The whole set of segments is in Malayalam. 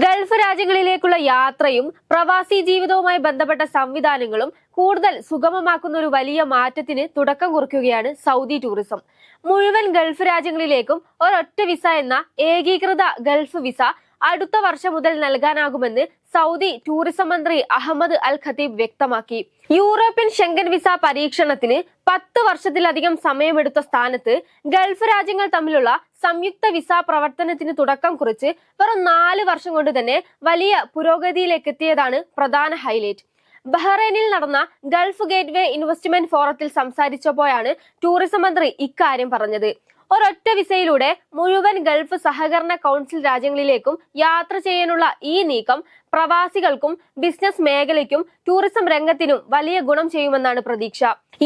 ഗൾഫ് രാജ്യങ്ങളിലേക്കുള്ള യാത്രയും പ്രവാസി ജീവിതവുമായി ബന്ധപ്പെട്ട സംവിധാനങ്ങളും കൂടുതൽ സുഗമമാക്കുന്ന ഒരു വലിയ മാറ്റത്തിന് തുടക്കം കുറിക്കുകയാണ് സൗദി ടൂറിസം. മുഴുവൻ ഗൾഫ് രാജ്യങ്ങളിലേക്കും ഒരൊറ്റ വിസ എന്ന ഏകീകൃത ഗൾഫ് വിസ അടുത്ത വർഷം മുതൽ നൽകാനാകുമെന്ന് സൗദി ടൂറിസം മന്ത്രി അഹമ്മദ് അൽ ഖത്തീബ് വ്യക്തമാക്കി. യൂറോപ്യൻ ഷെങ്കൻ വിസ പരീക്ഷണത്തിന് പത്ത് വർഷത്തിലധികം സമയമെടുത്ത സ്ഥാനത്ത് ഗൾഫ് രാജ്യങ്ങൾ തമ്മിലുള്ള സംയുക്ത വിസ പ്രവർത്തനത്തിന് തുടക്കം കുറിച്ച് വെറും നാല് വർഷം കൊണ്ട് തന്നെ വലിയ പുരോഗതിയിലേക്ക് എത്തിയതാണ് പ്രധാന ഹൈലൈറ്റ് ബഹ്റൈനിൽ നടന്ന ഗൾഫ് ഗേറ്റ്വേ ഇൻവെസ്റ്റ്മെന്റ് ഫോറത്തിൽ സംസാരിച്ചപ്പോഴാണ് ടൂറിസം മന്ത്രി ഇക്കാര്യം പറഞ്ഞത്. ഒരൊറ്റ വിസയിലൂടെ മുഴുവൻ ഗൾഫ് സഹകരണ കൗൺസിൽ രാജ്യങ്ങളിലേക്കും യാത്ര ചെയ്യാനുള്ള ഈ നീക്കം പ്രവാസികൾക്കും ബിസിനസ് മേഖലയ്ക്കും ടൂറിസം രംഗത്തിനും വലിയ ഗുണം ചെയ്യുമെന്നാണ് പ്രതീക്ഷ.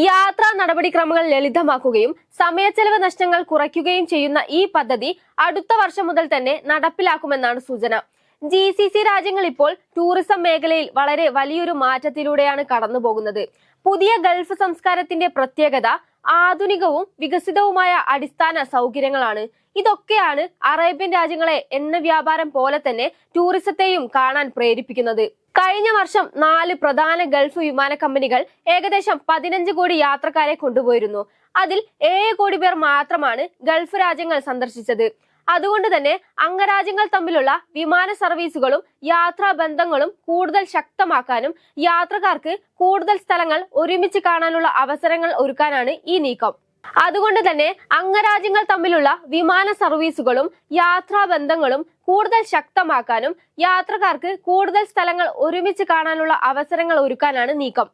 യാത്രാ നടപടിക്രമങ്ങൾ ലളിതമാക്കുകയും സമയച്ചെലവ് നഷ്ടങ്ങൾ കുറയ്ക്കുകയും ചെയ്യുന്ന ഈ പദ്ധതി അടുത്ത വർഷം മുതൽ തന്നെ നടപ്പിലാക്കുമെന്നാണ് സൂചന. ജി സി സി രാജ്യങ്ങൾ ഇപ്പോൾ ടൂറിസം മേഖലയിൽ വളരെ വലിയൊരു മാറ്റത്തിലൂടെയാണ് കടന്നുപോകുന്നത്. പുതിയ ഗൾഫ് സംസ്കാരത്തിന്റെ പ്രത്യേകത ആധുനികവും വികസിതവുമായ അടിസ്ഥാന സൗകര്യങ്ങളാണ്. ഇതൊക്കെയാണ് അറേബ്യൻ രാജ്യങ്ങളെ എണ്ണ വ്യാപാരം പോലെ തന്നെ ടൂറിസത്തെയും കാണാൻ പ്രേരിപ്പിക്കുന്നത്. കഴിഞ്ഞ വർഷം നാല് പ്രധാന ഗൾഫ് വിമാന കമ്പനികൾ ഏകദേശം പതിനഞ്ച് കോടി യാത്രക്കാരെ കൊണ്ടുപോയിരുന്നു. അതിൽ ഏഴ് കോടി പേർ മാത്രമാണ് ഗൾഫ് രാജ്യങ്ങൾ സന്ദർശിച്ചത്. അതുകൊണ്ട് തന്നെ അംഗരാജ്യങ്ങൾ തമ്മിലുള്ള വിമാന സർവീസുകളും യാത്രാ ബന്ധങ്ങളും കൂടുതൽ ശക്തമാക്കാനും യാത്രക്കാർക്ക് കൂടുതൽ സ്ഥലങ്ങൾ ഒരുമിച്ച് കാണാനുള്ള അവസരങ്ങൾ ഒരുക്കാനാണ് ഈ നീക്കം. അതുകൊണ്ട് തന്നെ അംഗരാജ്യങ്ങൾ തമ്മിലുള്ള വിമാന സർവീസുകളും യാത്രാ ബന്ധങ്ങളും കൂടുതൽ ശക്തമാക്കാനും യാത്രക്കാർക്ക് കൂടുതൽ സ്ഥലങ്ങൾ ഒരുമിച്ച് കാണാനുള്ള അവസരങ്ങൾ ഒരുക്കാനാണ് നീക്കം.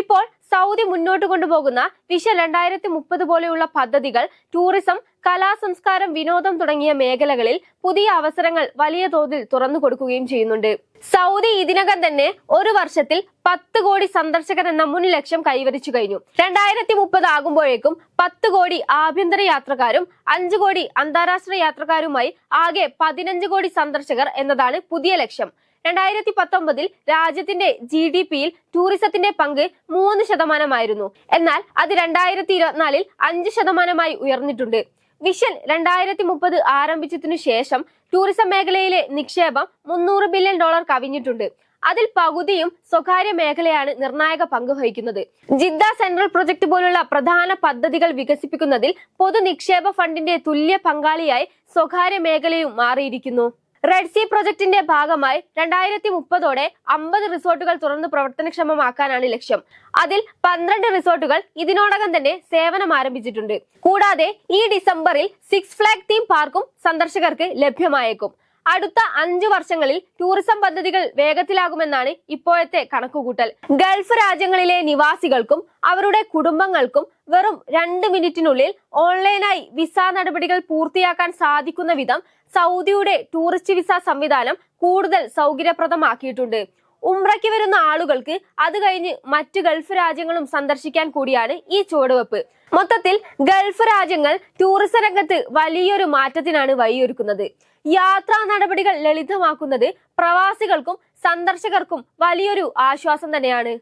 ഇപ്പോൾ സൗദി മുന്നോട്ട് കൊണ്ടുപോകുന്ന വിഷ രണ്ടായിരത്തി മുപ്പത് പോലെയുള്ള പദ്ധതികൾ ടൂറിസം കലാ സംസ്കാരം വിനോദം തുടങ്ങിയ മേഖലകളിൽ പുതിയ അവസരങ്ങൾ വലിയ തോതിൽ തുറന്നു കൊടുക്കുകയും ചെയ്യുന്നുണ്ട്. സൗദി ഇതിനകം തന്നെ ഒരു വർഷത്തിൽ പത്ത് കോടി സന്ദർശകർ എന്ന മുൻ ലക്ഷ്യം കൈവരിച്ചു കഴിഞ്ഞു. രണ്ടായിരത്തി മുപ്പത് ആകുമ്പോഴേക്കും പത്ത് കോടി ആഭ്യന്തര യാത്രക്കാരും അഞ്ചു കോടി അന്താരാഷ്ട്ര യാത്രക്കാരുമായി ആകെ പതിനഞ്ച് കോടി സന്ദർശകർ എന്നതാണ് പുതിയ ലക്ഷ്യം. രണ്ടായിരത്തി പത്തൊമ്പതിൽ രാജ്യത്തിന്റെ ജി ഡി പിയിൽ ടൂറിസത്തിന്റെ പങ്ക് മൂന്ന് ശതമാനമായിരുന്നു. എന്നാൽ അത് രണ്ടായിരത്തി ഇരുപത്തിനാലിൽ അഞ്ച് ശതമാനമായി ഉയർന്നിട്ടുണ്ട്. വിഷൻ രണ്ടായിരത്തി മുപ്പത് ആരംഭിച്ചതിനു ശേഷം ടൂറിസം മേഖലയിലെ നിക്ഷേപം മുന്നൂറ് ബില്യൺ ഡോളർ കവിഞ്ഞിട്ടുണ്ട്. അതിൽ പകുതിയും സ്വകാര്യ മേഖലയാണ് നിർണായക പങ്ക് വഹിക്കുന്നത്. ജിദ്ദ സെൻട്രൽ പ്രൊജക്ട് പോലുള്ള പ്രധാന പദ്ധതികൾ വികസിപ്പിക്കുന്നതിൽ പൊതു നിക്ഷേപ ഫണ്ടിന്റെ തുല്യ പങ്കാളിയായി സ്വകാര്യ മേഖലയും മാറിയിരിക്കുന്നു. റെഡ് സി പ്രൊജക്ടിന്റെ ഭാഗമായി രണ്ടായിരത്തി മുപ്പതോടെ അമ്പത് റിസോർട്ടുകൾ തുറന്ന് പ്രവർത്തനക്ഷമമാക്കാനാണ് ലക്ഷ്യം. അതിൽ പന്ത്രണ്ട് റിസോർട്ടുകൾ ഇതിനോടകം തന്നെ സേവനം ആരംഭിച്ചിട്ടുണ്ട്. കൂടാതെ ഈ ഡിസംബറിൽ സിക്സ് ഫ്ലാഗ് തീം പാർക്കും സന്ദർശകർക്ക് ലഭ്യമായേക്കും. അടുത്ത അഞ്ചു വർഷങ്ങളിൽ ടൂറിസം പദ്ധതികൾ വേഗത്തിലാകുമെന്നാണ് ഇപ്പോഴത്തെ കണക്കുകൂട്ടൽ. ഗൾഫ് രാജ്യങ്ങളിലെ നിവാസികൾക്കും അവരുടെ കുടുംബങ്ങൾക്കും വെറും രണ്ട് മിനിറ്റിനുള്ളിൽ ഓൺലൈനായി വിസ നടപടികൾ പൂർത്തിയാക്കാൻ സാധിക്കുന്ന വിധം സൗദിയുടെ ടൂറിസ്റ്റ് വിസ സംവിധാനം കൂടുതൽ സൗകര്യപ്രദമാക്കിയിട്ടുണ്ട്. ഉംറയ്ക്ക് വരുന്ന ആളുകൾക്ക് അത് കഴിഞ്ഞ് മറ്റ് ഗൾഫ് രാജ്യങ്ങളും സന്ദർശിക്കാൻ കൂടിയാണ് ഈ ചുവടുവെപ്പ്. മൊത്തത്തിൽ ഗൾഫ് രാജ്യങ്ങൾ ടൂറിസം രംഗത്ത് വലിയൊരു മാറ്റത്തിനാണ് വഴിയൊരുക്കുന്നത്. യാത്രാ നടപടികൾ ലളിതമാക്കുന്നത് പ്രവാസികൾക്കും സന്ദർശകർക്കും വലിയൊരു ആശ്വാസം തന്നെയാണ്.